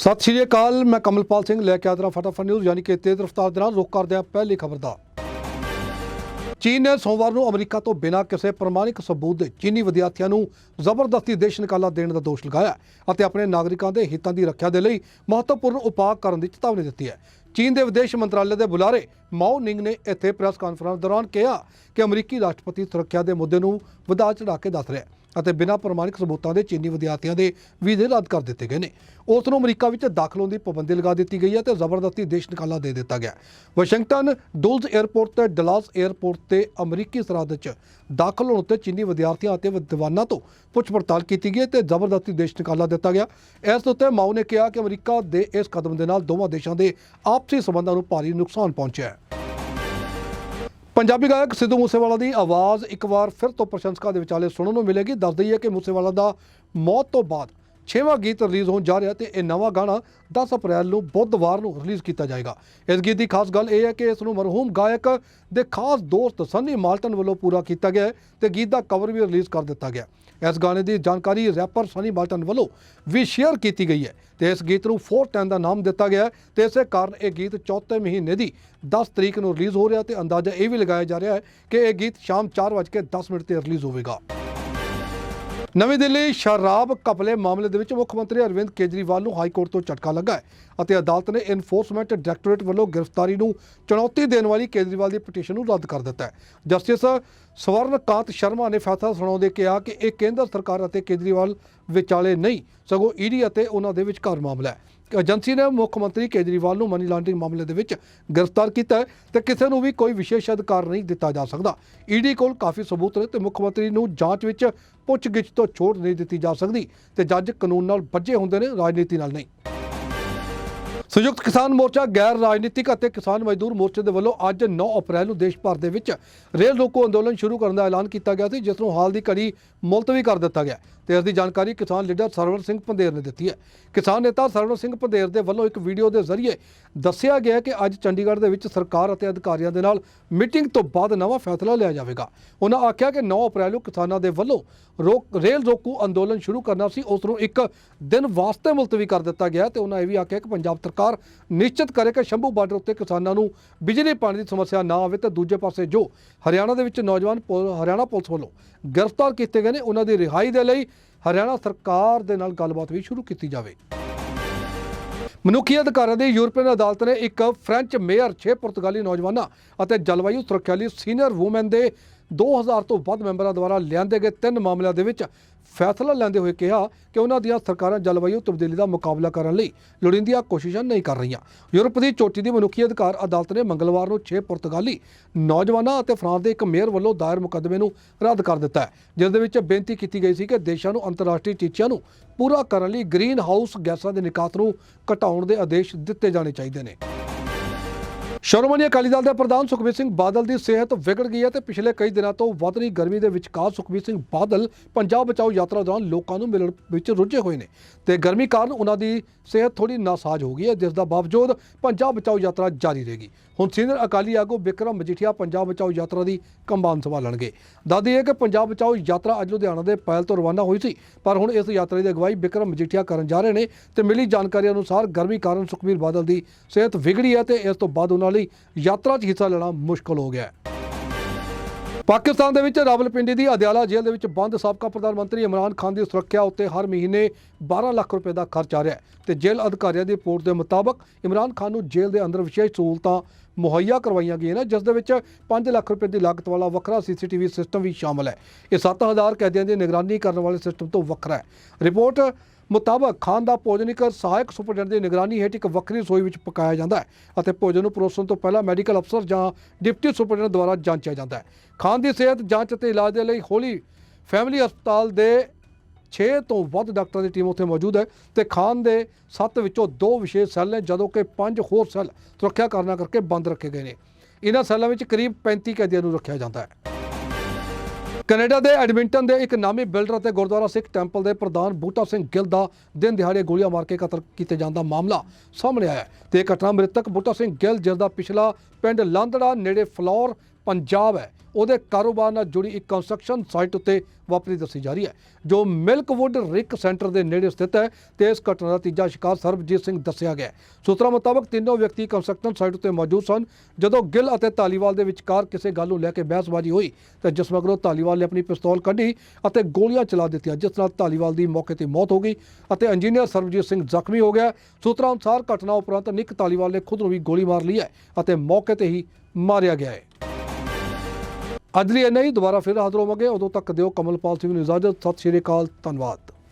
ਸਤਿ ਸ਼੍ਰੀ ਅਕਾਲ, ਮੈਂ ਕਮਲਪਾਲ ਸਿੰਘ, ਲੈ ਕੇ ਆਦਰਾ ਫਟਾਫਟ ਨਿਊਜ਼ ਯਾਨੀ ਕਿ ਤੇਜ਼ ਰਫ਼ਤਾਰ ਦੇ ਨਾਲ ਰੁਕ ਕਰਦੇ ਹਾਂ ਪਹਿਲੀ ਖਬਰ ਦਾ। ਚੀਨ ਨੇ ਸੋਮਵਾਰ ਨੂੰ ਅਮਰੀਕਾ ਤੋਂ ਬਿਨਾਂ ਕਿਸੇ ਪ੍ਰਮਾਣਿਕ ਸਬੂਤ ਦੇ ਚੀਨੀ ਵਿਦਿਆਰਥੀਆਂ ਨੂੰ ਜ਼ਬਰਦਸਤੀ ਦੇਸ਼ ਨਿਕਾਲਾ ਦੇਣ ਦਾ ਦੋਸ਼ ਲਗਾਇਆ ਅਤੇ ਆਪਣੇ ਨਾਗਰਿਕਾਂ ਦੇ ਹਿੱਤਾਂ ਦੀ ਰੱਖਿਆ ਦੇ ਲਈ ਮਹੱਤਵਪੂਰਨ ਉਪਾਅ ਕਰਨ ਦੀ ਚੇਤਾਵਨੀ ਦਿੱਤੀ ਹੈ। ਚੀਨ ਦੇ ਵਿਦੇਸ਼ ਮੰਤਰਾਲੇ ਦੇ ਬੁਲਾਰੇ ਮਾਓ ਨਿੰਗ ਨੇ ਇੱਥੇ ਪ੍ਰੈਸ ਕਾਨਫਰੰਸ ਦੌਰਾਨ ਕਿਹਾ ਕਿ ਅਮਰੀਕੀ ਰਾਸ਼ਟਰਪਤੀ ਸੁਰੱਖਿਆ ਦੇ ਮੁੱਦੇ ਨੂੰ ਵਧਾ ਚੜਾ ਕੇ ਦੱਸ ਰਿਹਾ ਹੈ। ਅਤੇ ਬਿਨਾਂ ਪ੍ਰਮਾਣਿਕ ਸਬੂਤਾਂ ਦੇ ਚੀਨੀ ਵਿਦਿਆਰਥੀਆਂ ਦੇ ਵੀਜ਼ੇ ਰੱਦ ਕਰ ਦਿੱਤੇ ਗਏ ਨੇ। ਉਸ ਨੂੰ ਅਮਰੀਕਾ ਵਿੱਚ ਦਾਖਲ ਹੋਣ ਦੀ ਪਾਬੰਦੀ ਲਗਾ ਦਿੱਤੀ ਗਈ ਹੈ ਤੇ ਜ਼ਬਰਦਸਤੀ ਦੇਸ਼ ਨਿਕਾਲਾ ਦੇ ਦਿੱਤਾ ਗਿਆ ਵਾਸ਼ਿੰਗਟਨ ਡੁਲਜ਼ 에ਅਰਪੋਰਟ ਤੇ ਡਲਾਸ 에ਅਰਪੋਰਟ ਤੇ ਅਮਰੀਕੀ ਸਰਹੱਦ 'ਚ ਦਾਖਲ ਹੋਣ ਤੇ ਚੀਨੀ ਵਿਦਿਆਰਥੀਆਂ ਅਤੇ ਵਿਦਵਾਨਾਂ ਤੋਂ ਪੁੱਛ ਪੜਤਾਲ ਕੀਤੀ ਗਈ ਤੇ ਜ਼ਬਰਦਸਤੀ ਦੇਸ਼ ਨਿਕਾਲਾ ਦਿੱਤਾ ਗਿਆ। ਇਸ ਉੱਤੇ ਮਾਓ ਨੇ ਕਿਹਾ ਕਿ ਅਮਰੀਕਾ ਦੇ ਇਸ ਕਦਮ ਦੇ ਨਾਲ ਦੋਵਾਂ ਦੇਸ਼ਾਂ ਦੇ ਆਪਸੀ ਸਬੰਧਾਂ ਨੂੰ ਭਾਰੀ ਨੁਕਸਾਨ ਪਹੁੰਚਿਆ ਹੈ। ਪੰਜਾਬੀ ਗਾਇਕ ਸਿੱਧੂ ਮੂਸੇਵਾਲਾ ਦੀ ਆਵਾਜ਼ ਇੱਕ ਵਾਰ ਫਿਰ ਤੋਂ ਪ੍ਰਸ਼ੰਸਕਾਂ ਦੇ ਵਿਚਾਲੇ ਸੁਣਨ ਨੂੰ ਮਿਲੇਗੀ। ਦੱਸ ਦਈਏ ਕਿ ਮੂਸੇਵਾਲਾ ਦਾ ਮੌਤ ਤੋਂ ਬਾਅਦ ਛੇਵਾਂ ਗੀਤ ਰਿਲੀਜ਼ ਹੋਣ ਜਾ ਰਿਹਾ ਤੇ ਇਹ ਨਵਾਂ ਗਾਣਾ 10 ਅਪ੍ਰੈਲ ਨੂੰ ਬੁੱਧਵਾਰ ਨੂੰ ਰਿਲੀਜ਼ ਕੀਤਾ ਜਾਏਗਾ। ਇਸ ਗੀਤ ਦੀ ਖਾਸ ਗੱਲ ਇਹ ਹੈ ਕਿ ਇਸ ਨੂੰ ਮਰਹੂਮ ਗਾਇਕ ਦੇ ਖਾਸ ਦੋਸਤ ਸੰਨੀ ਮਾਲਟਨ ਵੱਲੋਂ ਪੂਰਾ ਕੀਤਾ ਗਿਆ ਹੈ ਤੇ ਗੀਤ ਦਾ ਕਵਰ ਵੀ ਰਿਲੀਜ਼ ਕਰ ਦਿੱਤਾ ਗਿਆ ਇਸ ਗਾਣੇ ਦੀ ਜਾਣਕਾਰੀ ਰੈਪਰ ਸਨੀ ਮਾਲਟਨ ਵੱਲੋਂ ਵੀ ਸ਼ੇਅਰ ਕੀਤੀ ਗਈ ਹੈ ਤੇ ਇਸ ਗੀਤ ਨੂੰ 410 ਦਾ ਨਾਮ ਦਿੱਤਾ ਗਿਆ ਹੈ ਤੇ ਇਸੇ ਕਾਰਨ ਇਹ ਗੀਤ ਚੌਥੇ ਮਹੀਨੇ ਦੀ 10 ਤਰੀਕ ਨੂੰ ਰਿਲੀਜ਼ ਹੋ ਰਿਹਾ ਤੇ ਅੰਦਾਜ਼ਾ ਇਹ ਵੀ ਲਗਾਇਆ ਜਾ ਰਿਹਾ ਹੈ ਕਿ ਇਹ ਗੀਤ ਸ਼ਾਮ 4:10 ਮਿੰਟ ਤੇ ਰਿਲੀਜ਼ ਹੋਵੇਗਾ। ਨਵੀਂ ਦਿੱਲੀ ਸ਼ਰਾਬ ਕਪਲੇ ਮਾਮਲੇ ਦੇ ਵਿੱਚ ਮੁੱਖ ਮੰਤਰੀ ਅਰਵਿੰਦ ਕੇਜਰੀਵਾਲ ਨੂੰ ਹਾਈ ਕੋਰਟ ਤੋਂ ਝਟਕਾ ਲੱਗਾ ਹੈ ਅਤੇ ਅਦਾਲਤ ਨੇ ਇਨਫੋਰਸਮੈਂਟ ਡਾਇਰੈਕਟੋਰੇਟ ਵੱਲੋਂ ਗ੍ਰਿਫਤਾਰੀ ਨੂੰ ਚੁਣੌਤੀ ਦੇਣ ਵਾਲੀ ਕੇਜਰੀਵਾਲ ਦੀ ਪਟੀਸ਼ਨ ਨੂੰ ਰੱਦ ਕਰ ਦਿੱਤਾ ਹੈ। ਜਸਟਿਸ ਸਵਰਨਕਾਂਤ ਸ਼ਰਮਾ ਨੇ ਫੈਸਲਾ ਸੁਣਾਉਂਦੇ ਕਿਹਾ ਕਿ ਇਹ ਕੇਂਦਰ ਸਰਕਾਰ ਅਤੇ ਕੇਜਰੀਵਾਲ ਵਿਚਾਲੇ ਨਹੀਂ, ਸਗੋਂ ਈਡੀ ਅਤੇ ਉਹਨਾਂ ਦੇ ਵਿਚਕਾਰ ਮਾਮਲਾ ਹੈ। ਏਜੰਸੀ ਨੇ ਮੁੱਖ ਮੰਤਰੀ ਕੇਜਰੀਵਾਲ ਨੂੰ ਮਨੀ ਲਾਂਡਰਿੰਗ ਮਾਮਲੇ ਦੇ ਵਿੱਚ ਗ੍ਰਿਫਤਾਰ ਕੀਤਾ ਹੈ ਤੇ ਕਿਸੇ ਨੂੰ ਵੀ ਕੋਈ ਵਿਸ਼ੇਸ਼ ਅਧਿਕਾਰ ਨਹੀਂ ਦਿੱਤਾ ਜਾ ਸਕਦਾ। ਈਡੀ ਕੋਲ ਕਾਫੀ ਸਬੂਤ ਨੇ ਤੇ ਮੁੱਖ ਮੰਤਰੀ ਨੂੰ ਜਾਂਚ ਵਿੱਚ ਪੁੱਛਗਿੱਛ ਤੋਂ ਛੋਟ ਨਹੀਂ ਦਿੱਤੀ ਜਾ ਸਕਦੀ ਤੇ ਜੱਜ ਕਾਨੂੰਨ ਨਾਲ ਵੱਜੇ ਹੁੰਦੇ ਨੇ, ਰਾਜਨੀਤੀ ਨਾਲ ਨਹੀਂ। ਸੰਯੁਕਤ ਕਿਸਾਨ ਮੋਰਚਾ ਗੈਰ ਰਾਜਨੀਤਿਕ ਅਤੇ ਕਿਸਾਨ ਮਜ਼ਦੂਰ ਮੋਰਚੇ ਦੇ ਵੱਲੋਂ ਅੱਜ 9 ਅਪ੍ਰੈਲ ਨੂੰ ਦੇਸ਼ ਭਰ ਦੇ ਵਿੱਚ ਰੇਲ ਰੋਕੋ ਅੰਦੋਲਨ ਸ਼ੁਰੂ ਕਰਨ ਦਾ ਐਲਾਨ ਕੀਤਾ ਗਿਆ ਸੀ, ਜਿਸ ਨੂੰ ਹਾਲ ਦੀ ਘੜੀ ਮੁਲਤਵੀ ਕਰ ਦਿੱਤਾ ਗਿਆ। ਤੇ ਇਸ ਦੀ ਜਾਣਕਾਰੀ ਕਿਸਾਨ ਲੀਡਰ ਸਰਵਰ ਸਿੰਘ ਪੰਦੇਰ ਨੇ ਦਿੱਤੀ ਹੈ। ਕਿਸਾਨ ਨੇਤਾ ਸਰਵਰ ਸਿੰਘ ਪੰਦੇਰ ਦੇ ਵੱਲੋਂ ਇੱਕ ਵੀਡੀਓ ਦੇ ਜ਼ਰੀਏ ਦੱਸਿਆ ਗਿਆ ਕਿ ਅੱਜ ਚੰਡੀਗੜ੍ਹ ਦੇ ਵਿੱਚ ਸਰਕਾਰ ਅਤੇ ਅਧਿਕਾਰੀਆਂ ਦੇ ਨਾਲ ਮੀਟਿੰਗ ਤੋਂ ਬਾਅਦ ਨਵਾਂ ਫੈਸਲਾ ਲਿਆ ਜਾਵੇਗਾ। ਉਹਨਾਂ ਆਖਿਆ ਕਿ 9 ਅਪ੍ਰੈਲ ਨੂੰ ਕਿਸਾਨਾਂ ਦੇ ਵੱਲੋਂ ਰੋਕ, ਰੇਲ ਰੋਕੂ ਅੰਦੋਲਨ ਸ਼ੁਰੂ ਕਰਨਾ ਸੀ। ਉਸ ਨੂੰ ਇੱਕ ਦਿਨ ਵਾਸਤੇ ਮੁਲਤਵੀ ਕਰ ਦਿੱਤਾ ਗਿਆ ਤੇ ਉਹਨਾਂ ਇਹ ਵੀ ਆਖਿਆ ਕਿ ਪੰਜਾਬ ਸਰਕਾਰ ਨਿਸ਼ਚਿਤ ਕਰੇ ਕਿ ਸ਼ੰਭੂ ਬਾਰਡਰ ਉੱਤੇ ਕਿਸਾਨਾਂ ਨੂੰ ਬਿਜਲੀ ਪਾਣੀ ਦੀ ਸਮੱਸਿਆ ਨਾ ਆਵੇ ਤੇ ਦੂਜੇ ਪਾਸੇ ਜੋ ਹਰਿਆਣਾ ਦੇ ਵਿੱਚ ਨੌਜਵਾਨ ਪੁਲ- ਹਰਿਆਣਾ ਪੁਲਿਸ ਵੱਲੋਂ ਗ੍ਰਿਫਤਾਰ ਕੀਤੇ ਗਏ ਨੇ, ਉਹਨਾਂ ਦੀ ਰਿਹਾਈ ਦੇ ਲਈ ਹਰਿਆਣਾ ਸਰਕਾਰ ਦੇ ਨਾਲ ਗੱਲਬਾਤ ਵੀ ਸ਼ੁਰੂ ਕੀਤੀ ਜਾਵੇ। ਮਨੁੱਖੀ ਅਧਿਕਾਰਾਂ ਦੀ ਯੂਰਪੀਅਨ ਅਦਾਲਤ ਨੇ ਇੱਕ ਫ੍ਰੈਂਚ ਮੇਅਰ 6 ਪੁਰਤਗਾਲੀ ਨੌਜਵਾਨਾਂ ਅਤੇ ਜਲਵਾਯੂ ਸੁਰੱਖਿਆ ਲਈ ਸੀਨੀਅਰ ਵੂਮਨ ਦੇ 2000 ਤੋਂ ਵੱਧ ਮੈਂਬਰਾਂ ਦੁਆਰਾ ਲਿਆਂਦੇ ਗਏ ਤਿੰਨ ਮਾਮਲਿਆਂ ਦੇ ਵਿੱਚ ਫੈਸਲਾ ਲੈਂਦੇ ਹੋਏ ਕਿਹਾ ਕਿ ਉਹਨਾਂ ਦੀਆਂ ਸਰਕਾਰਾਂ ਜਲਵਾਯੂ ਤਬਦੀਲੀ ਦਾ ਮੁਕਾਬਲਾ ਕਰਨ ਲਈ ਲੋੜੀਂਦੀਆਂ ਕੋਸ਼ਿਸ਼ਾਂ ਨਹੀਂ ਕਰ ਰਹੀਆਂ। ਯੂਰਪ ਦੀ ਚੋਟੀ ਦੀ ਮਨੁੱਖੀ ਅਧਿਕਾਰ ਅਦਾਲਤ ਨੇ ਮੰਗਲਵਾਰ ਨੂੰ 6 ਪੁਰਤਗਾਲੀ ਨੌਜਵਾਨਾਂ ਅਤੇ ਫਰਾਂਸ ਦੇ ਇੱਕ ਮੇਅਰ ਵੱਲੋਂ ਦਾਇਰ ਮੁਕੱਦਮੇ ਨੂੰ ਰੱਦ ਕਰ ਦਿੱਤਾ ਹੈ, ਜਿਸ ਦੇ ਵਿੱਚ ਬੇਨਤੀ ਕੀਤੀ ਗਈ ਸੀ ਕਿ ਦੇਸ਼ਾਂ ਨੂੰ ਅੰਤਰਰਾਸ਼ਟਰੀ ਟੀਚਿਆਂ ਨੂੰ ਪੂਰਾ ਕਰਨ ਲਈ ਗ੍ਰੀਨ ਹਾਊਸ ਗੈਸਾਂ ਦੇ ਨਿਕਾਸ ਨੂੰ ਘਟਾਉਣ ਦੇ ਆਦੇਸ਼ ਦਿੱਤੇ ਜਾਣੇ ਚਾਹੀਦੇ ਨੇ। ਸ਼੍ਰੋਮਣੀ ਅਕਾਲੀ ਦਲ ਦੇ ਪ੍ਰਧਾਨ ਸੁਖਬੀਰ ਸਿੰਘ ਬਾਦਲ ਦੀ ਸਿਹਤ ਵਿਗੜ ਗਈ ਹੈ ਤੇ ਪਿਛਲੇ ਕਈ ਦਿਨਾਂ ਤੋਂ ਵੱਧ ਰਹੀ ਗਰਮੀ ਦੇ ਵਿਚਕਾਰ ਸੁਖਬੀਰ ਸਿੰਘ ਬਾਦਲ ਪੰਜਾਬ ਬਚਾਓ ਯਾਤਰਾ ਦੌਰਾਨ ਲੋਕਾਂ ਨੂੰ ਮਿਲਣ ਵਿੱਚ ਰੁੱਝੇ ਹੋਏ ਨੇ ਤੇ ਗਰਮੀ ਕਾਰਨ ਉਹਨਾਂ ਦੀ ਸਿਹਤ ਥੋੜੀ ਨਾਸਾਜ਼ ਹੋ ਗਈ ਹੈ, ਜਿਸ ਦਾ ਬਾਵਜੂਦ ਪੰਜਾਬ ਬਚਾਓ ਯਾਤਰਾ ਜਾਰੀ ਰਹੇਗੀ। ਹੁਣ ਸੀਨੀਅਰ ਅਕਾਲੀ ਆਗੂ ਵਿਕਰਮ ਮਜੀਠੀਆ ਪੰਜਾਬ ਬਚਾਓ ਯਾਤਰਾ ਦੀ ਕੰਬਾਨ ਸੰਭਾਲਣਗੇ। ਦੱਸਦੀ ਹੈ ਕਿ ਪੰਜਾਬ ਬਚਾਓ ਯਾਤਰਾ ਅੱਜ ਲੁਧਿਆਣਾ ਦੇ ਪਹਿਲ ਤੋਂ ਰਵਾਨਾ ਹੋਈ ਸੀ, ਪਰ ਹੁਣ ਇਸ ਯਾਤਰਾ ਦੀ ਅਗਵਾਈ ਵਿਕਰਮ ਮਜੀਠੀਆ ਕਰਨ ਜਾ ਰਹੇ ਨੇ ਤੇ ਮਿਲੀ ਜਾਣਕਾਰੀ ਅਨੁਸਾਰ ਗਰਮੀ ਕਾਰਨ ਸੁਖਬੀਰ ਬਾਦਲ ਦੀ ਸਿਹਤ ਵਿਗੜੀ ਹੈ ਤੇ ਇਸ ਤੋਂ ਬਾਅਦ ਉਹਨਾਂ ਲਈ ਯਾਤਰਾ 'ਚ ਹਿੱਸਾ ਲੈਣਾ ਮੁਸ਼ਕਲ ਹੋ ਗਿਆ ਹੈ। ਪਾਕਿਸਤਾਨ ਦੇ ਵਿੱਚ ਰਾਵਲਪਿੰਡੀ ਦੀ ਅਦਿਆਲਾ ਜੇਲ੍ਹ ਦੇ ਵਿੱਚ ਬੰਦ ਸਾਬਕਾ ਪ੍ਰਧਾਨ ਮੰਤਰੀ ਇਮਰਾਨ ਖਾਨ ਦੀ ਸੁਰੱਖਿਆ ਉੱਤੇ ਹਰ ਮਹੀਨੇ 12 ਲੱਖ ਰੁਪਏ ਦਾ ਖਰਚ ਆ ਰਿਹਾ ਹੈ ਤੇ ਜੇਲ੍ਹ ਅਧਿਕਾਰੀਆਂ ਦੀ ਰਿਪੋਰਟ ਦੇ ਮੁਤਾਬਕ ਇਮਰਾਨ ਖਾਨ ਨੂੰ ਜੇਲ੍ਹ ਦੇ ਅੰਦਰ ਵਿਸ਼ੇਸ਼ ਸਹੂਲਤਾਂ ਮੁਹੱਈਆ ਕਰਵਾਈਆਂ ਗਈਆਂ ਨੇ, ਜਿਸ ਦੇ ਵਿੱਚ 5 ਲੱਖ ਰੁਪਏ ਦੀ ਲਾਗਤ ਵਾਲਾ ਵੱਖਰਾ ਸੀਸੀਟੀਵੀ ਸਿਸਟਮ ਵੀ ਸ਼ਾਮਲ ਹੈ। ਇਹ 7000 ਕੈਦੀਆਂ ਦੀ ਨਿਗਰਾਨੀ ਕਰਨ ਵਾਲੇ ਸਿਸਟਮ ਤੋਂ ਵੱਖਰਾ ਹੈ। ਰਿਪੋਰਟ ਮੁਤਾਬਕ ਖਾਨ ਦਾ ਭੋਜਨ ਇੱਕ ਸਹਾਇਕ ਸੁਪਰਡੈਂਟ ਦੀ ਨਿਗਰਾਨੀ ਹੇਠ ਇੱਕ ਵੱਖਰੀ ਰਸੋਈ ਵਿੱਚ ਪਕਾਇਆ ਜਾਂਦਾ ਹੈ ਅਤੇ ਭੋਜਨ ਨੂੰ ਪਰੋਸਣ ਤੋਂ ਪਹਿਲਾਂ ਮੈਡੀਕਲ ਅਫਸਰ ਜਾਂ ਡਿਪਟੀ ਸੁਪਰਡੈਂਟ ਦੁਆਰਾ ਜਾਂਚਿਆ ਜਾਂਦਾ ਹੈ। ਖਾਨ ਦੀ ਸਿਹਤ ਜਾਂਚ ਅਤੇ ਇਲਾਜ ਦੇ ਲਈ ਹੋਲੀ ਫੈਮਿਲੀ ਹਸਪਤਾਲ ਦੇ 6 ਤੋਂ ਵੱਧ ਡਾਕਟਰਾਂ ਦੀ ਟੀਮ ਉੱਥੇ ਮੌਜੂਦ ਹੈ ਤੇ ਖਾਨ ਦੇ 7 ਵਿੱਚੋਂ 2 ਵਿਸ਼ੇਸ਼ ਸੈੱਲ ਨੇ, ਜਦੋਂ ਕਿ 5 ਹੋਰ ਸੈੱਲ ਸੁਰੱਖਿਆ ਕਾਰਨਾਂ ਕਰਕੇ ਬੰਦ ਰੱਖੇ ਗਏ ਨੇ। ਇਹਨਾਂ ਸੈੱਲਾਂ ਵਿੱਚ ਕਰੀਬ 35 ਕੈਦੀਆਂ ਨੂੰ ਰੱਖਿਆ ਜਾਂਦਾ ਹੈ। ਕੈਨੇਡਾ ਦੇ ਐਡਮਿੰਟਨ ਦੇ ਇੱਕ ਨਾਮੀ ਬਿਲਡਰ ਅਤੇ ਗੁਰਦੁਆਰਾ ਸਿੱਖ ਟੈਂਪਲ ਦੇ ਪ੍ਰਧਾਨ ਬੂਟਾ ਸਿੰਘ ਗਿੱਲ ਦਾ ਦਿਨ ਦਿਹਾੜੇ ਗੋਲੀਆਂ ਮਾਰ ਕੇ ਕਤਲ ਕੀਤੇ ਜਾਣ ਦਾ ਮਾਮਲਾ ਸਾਹਮਣੇ ਆਇਆ ਹੈ। ਤੇ ਇਹ ਘਟਨਾ ਮ੍ਰਿਤਕ ਬੂਟਾ ਸਿੰਘ ਗਿੱਲ ਜਿਸ ਦਾ ਪਿਛਲਾ ਪਿੰਡ ਲਾਂਦੜਾ, ਨੇੜੇ ਫਲੌਰ ਪੰਜਾਬ ਹੈ। ਉਹਦੇ ਕਾਰੋਬਾਰ ਨਾਲ ਜੁੜੀ ਇੱਕ ਕੰਸਟਰਕਸ਼ਨ ਸਾਈਟ ਉੱਤੇ ਵਾਪਰੀ ਦੱਸੀ ਜਾ ਰਹੀ ਹੈ, ਜੋ ਮਿਲਕਵੁੱਡ ਰਿਕ ਸੈਂਟਰ ਦੇ ਨੇੜੇ ਸਥਿਤ ਹੈ ਤੇ ਇਸ ਘਟਨਾ ਦਾ ਤੀਜਾ ਸ਼ਿਕਾਰ ਸਰਬਜੀਤ ਸਿੰਘ ਦੱਸਿਆ ਗਿਆ ਸੂਤਰਾਂ ਮੁਤਾਬਕ ਤਿੰਨੋਂ ਵਿਅਕਤੀ ਕੰਸਟਰਕਸ਼ਨ ਸਾਈਟ ਉੱਤੇ ਮੌਜੂਦ ਸਨ। ਜਦੋਂ ਗਿੱਲ ਅਤੇ ਧਾਲੀਵਾਲ ਦੇ ਵਿਚਕਾਰ ਕਿਸੇ ਗੱਲ ਨੂੰ ਲੈ ਕੇ ਬਹਿਸਬਾਜ਼ੀ ਹੋਈ, ਤੇ ਜਿਸ ਮਗਰੋਂ ਧਾਲੀਵਾਲ ਨੇ ਆਪਣੀ ਪਿਸਤੌਲ ਕੱਢੀ ਅਤੇ ਗੋਲੀਆਂ ਚਲਾ ਦਿੱਤੀਆਂ, ਜਿਸ ਨਾਲ ਧਾਲੀਵਾਲ ਦੀ ਮੌਕੇ ਤੇ ਮੌਤ ਹੋ ਗਈ ਅਤੇ ਇੰਜੀਨੀਅਰ ਸਰਬਜੀਤ ਸਿੰਘ ਜ਼ਖਮੀ ਹੋ ਗਿਆ। ਸੂਤਰਾਂ ਅਨੁਸਾਰ ਘਟਨਾ ਉਪਰੰਤ ਨਿੱਕ ਧਾਲੀਵਾਲ ਨੇ ਖੁਦ ਨੂੰ ਵੀ ਗੋਲੀ ਮਾਰ ਲਈ ਹੈ ਅਤੇ ਮੌਕੇ ਤੇ ਹੀ ਮਾਰਿਆ ਗਿਆ ਹੈ। ਅੱਜ ਲਈ ਇੰਨਾ ਹੀ। ਦੁਬਾਰਾ ਫਿਰ ਹਾਜ਼ਰ ਹੋਵਾਂਗੇ। ਉਦੋਂ ਤੱਕ ਦਿਓ ਕਮਲਪਾਲ ਸਿੰਘ ਨੂੰ ਇਜਾਜ਼ਤ। ਸਤਿ ਸ਼੍ਰੀ ਅਕਾਲ। ਧੰਨਵਾਦ।